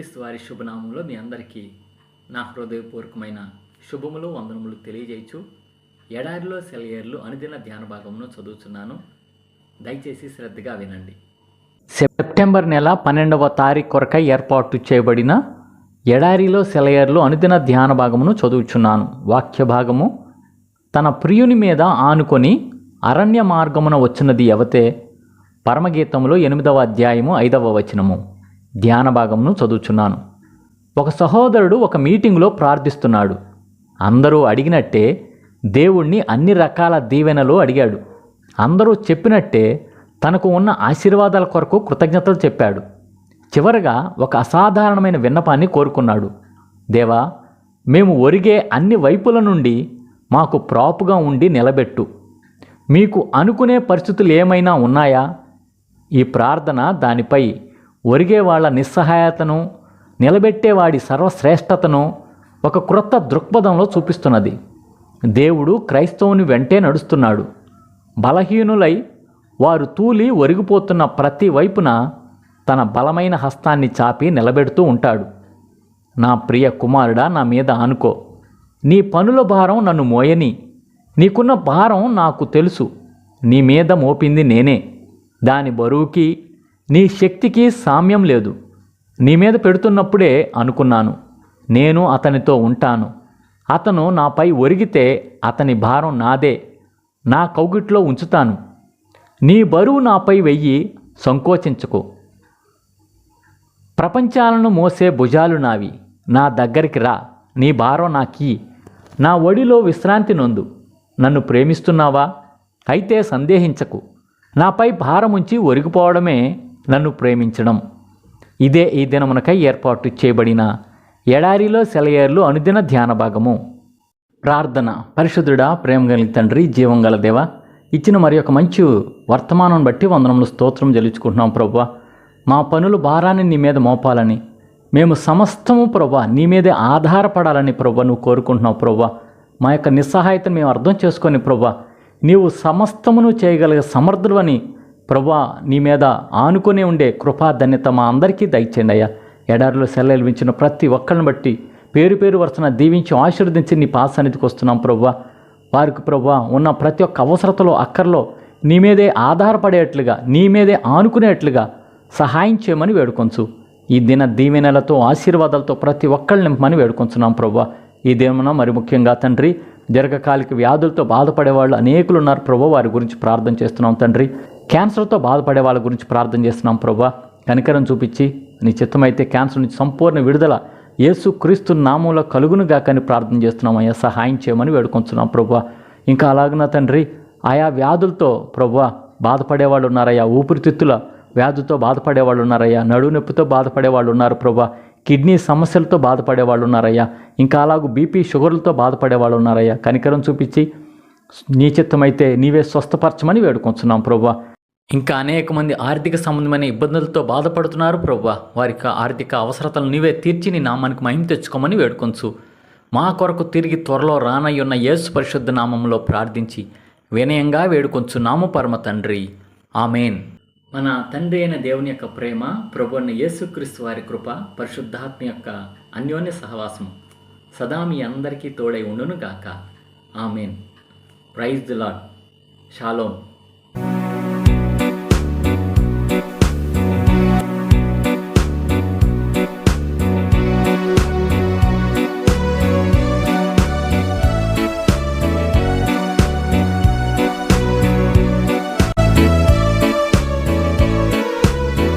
యేసుక్రీస్తు వారి శుభనామంలో మీ అందరికీ నా హృదయపూర్వకమైన శుభములు వందనములు తెలియజేయచ్చు. ఎడారిలో సెలయేర్లు అనుదిన ధ్యాన భాగమును చదువుతున్నాను దయచేసి శ్రద్ధగా వినండి. సెప్టెంబర్ నెల పన్నెండవ తారీఖు కొరకై ఏర్పాటు చేయబడిన ఎడారిలో సెలయేర్లు అనుదిన ధ్యాన భాగమును చదువుచున్నాను. వాక్య భాగము తన ప్రియుని మీద ఆనుకొని అరణ్య మార్గమున వచ్చినది ఎవతే? పరమగీతంలో ఎనిమిదవ అధ్యాయము ఐదవ వచనము. ధ్యాన భాగమును చదువుచున్నాను. ఒక సహోదరుడు ఒక మీటింగ్లో ప్రార్థిస్తున్నాడు. అందరూ అడిగినట్టే దేవుణ్ణి అన్ని రకాల దీవెనలు అడిగాడు. అందరూ చెప్పినట్టే తనకు ఉన్న ఆశీర్వాదాల కొరకు కృతజ్ఞతలు చెప్పాడు. చివరగా ఒక అసాధారణమైన విన్నపాన్ని కోరుకున్నాడు. దేవా మేము ఒరిగే అన్ని వైపుల నుండి మాకు ప్రాపుగా ఉండి నిలబెట్టు. మీకు అనుకునే పరిస్థితులు ఏమైనా ఉన్నాయా? ఈ ప్రార్థన దానిపై ఒరిగే వాళ్ళ నిస్సహాయతను నిలబెట్టేవాడి సర్వశ్రేష్టతను ఒక క్రొత్త దృక్పథంలో చూపిస్తున్నది. దేవుడు క్రైస్తవుని వెంటే నడుస్తున్నాడు. బలహీనులై వారు తూలి ఒరిగిపోతున్న ప్రతి వైపున తన బలమైన హస్తాన్ని చాపి నిలబెడుతూ ఉంటాడు. నా ప్రియ కుమారుడా నా మీద అనుకో నీ పనుల భారం నన్ను మోయని నీకున్న భారం నాకు తెలుసు. నీ మీద మోపింది నేనే. దాని బరువుకి నీ శక్తికి సామ్యం లేదు. నీ మీద పెడుతున్నప్పుడే అనుకున్నాను. నేను అతనితో ఉంటాను. అతను నాపై ఒరిగితే అతని భారం నాదే. నా కౌగిట్లో ఉంచుతాను. నీ బరువు నాపై వెయ్యి సంకోచించకు. ప్రపంచాలను మోసే భుజాలు నావి. నా దగ్గరికి రా. నీ భారం నాకీ. నా ఒడిలో విశ్రాంతి నొందు. నన్ను ప్రేమిస్తున్నావా? అయితే సందేహించకు. నాపై భారముంచి ఒరిగిపోవడమే నన్ను ప్రేమించడం. ఇదే ఈ దినమునకై ఏర్పాటు చేయబడిన ఎడారిలో సెలయేర్లు అనుదిన ధ్యాన భాగము. ప్రార్థన. పరిశుద్ధుడా ప్రేమ కలిగి తండ్రి జీవం గల దేవ ఇచ్చిన మరి ఒక మంచి వర్తమానం బట్టి వందనములు స్తోత్రం చెల్లించుకుంటున్నాం ప్రభు మా పనులు భారాన్ని నీ మీద మోపాలని మేము సమస్తము ప్రభా నీ మీదే ఆధారపడాలని ప్రభా నువ్వు కోరుకుంటున్నావు ప్రభా మా యొక్క నిస్సహాయతను మేము అర్థం చేసుకొని ప్రభా నీవు సమస్తమును చేయగలిగే సమర్థుడు అని ప్రభా నీ మీద ఆనుకునే ఉండే కృపా ధన్యత మా అందరికీ దయచేయండి అయ్యా. ఎడారిలో సెలవించిన ప్రతి ఒక్కరిని బట్టి పేరు పేరు వరుసన దీవించి ఆశీర్వదించి నీ పాస్ వస్తున్నాం ప్రభా. వారికి ప్రభా ఉన్న ప్రతి ఒక్క అవసరతలో అక్కర్లో నీ మీదే ఆధారపడేట్లుగా నీ మీదే ఆనుకునేట్లుగా సహాయం చేయమని వేడుకొంచు. ఈ దిన దీవెనలతో ఆశీర్వాదాలతో ప్రతి ఒక్కళ్ళని నింపమని వేడుకొంచున్నాం ప్రభా. ఈ దినమున మరి ముఖ్యంగా తండ్రి దీర్ఘకాలిక వ్యాధులతో బాధపడే వాళ్ళు అనేకులు ఉన్నారు ప్రభు. వారి గురించి ప్రార్థన చేస్తున్నాం తండ్రి. క్యాన్సర్తో బాధపడే వాళ్ళ గురించి ప్రార్థన చేస్తున్నాం ప్రభా. కనికరం చూపించి నీ చిత్తమైతే క్యాన్సర్ నుంచి సంపూర్ణ విడుదల యేసు క్రీస్తు నామంలో కలుగునుగా కానీ ప్రార్థన చేస్తున్నాం. అయ్యా సహాయం చేయమని వేడుకొంచున్నాం ప్రభా. ఇంకా అలాగన తండ్రి ఆయా వ్యాధులతో ప్రభా బాధపడేవాళ్ళు ఉన్నారయ్యా. ఊపిరితిత్తుల వ్యాధితో బాధపడేవాళ్ళు ఉన్నారయ్యా. నడునొప్పితో బాధపడేవాళ్ళు ఉన్నారు ప్రభా. కిడ్నీ సమస్యలతో బాధపడే వాళ్ళు ఉన్నారయ్యా. ఇంకా అలాగూ బీపీ షుగర్లతో బాధపడే వాళ్ళు ఉన్నారయ్యా. కనికరం చూపించి నీ చిత్తమైతే నీవే స్వస్థపరచమని వేడుకొంచున్నాం ప్రభా. ఇంకా అనేక మంది ఆర్థిక సంబంధమైన ఇబ్బందులతో బాధపడుతున్నారు ప్రభా వారికి ఆర్థిక అవసరతలు నీవే తీర్చి నీ నామానికి మహిమ తెచ్చుకోమని వేడుకొంచు. మా కొరకు తిరిగి త్వరలో రానయ్యున్న యేసు పరిశుద్ధ నామంలో ప్రార్థించి వినయంగా వేడుకొంచు నాము పరమ తండ్రి. ఆమెన్. మన తండ్రి అయిన దేవుని యొక్క ప్రేమ ప్రభు అయిన యేసుక్రీస్తు వారి కృప పరిశుద్ధాత్మ యొక్క అన్యోన్య సహవాసం సదా మీ అందరికీ తోడై ఉండును గాక amen. Praise the Lord shalom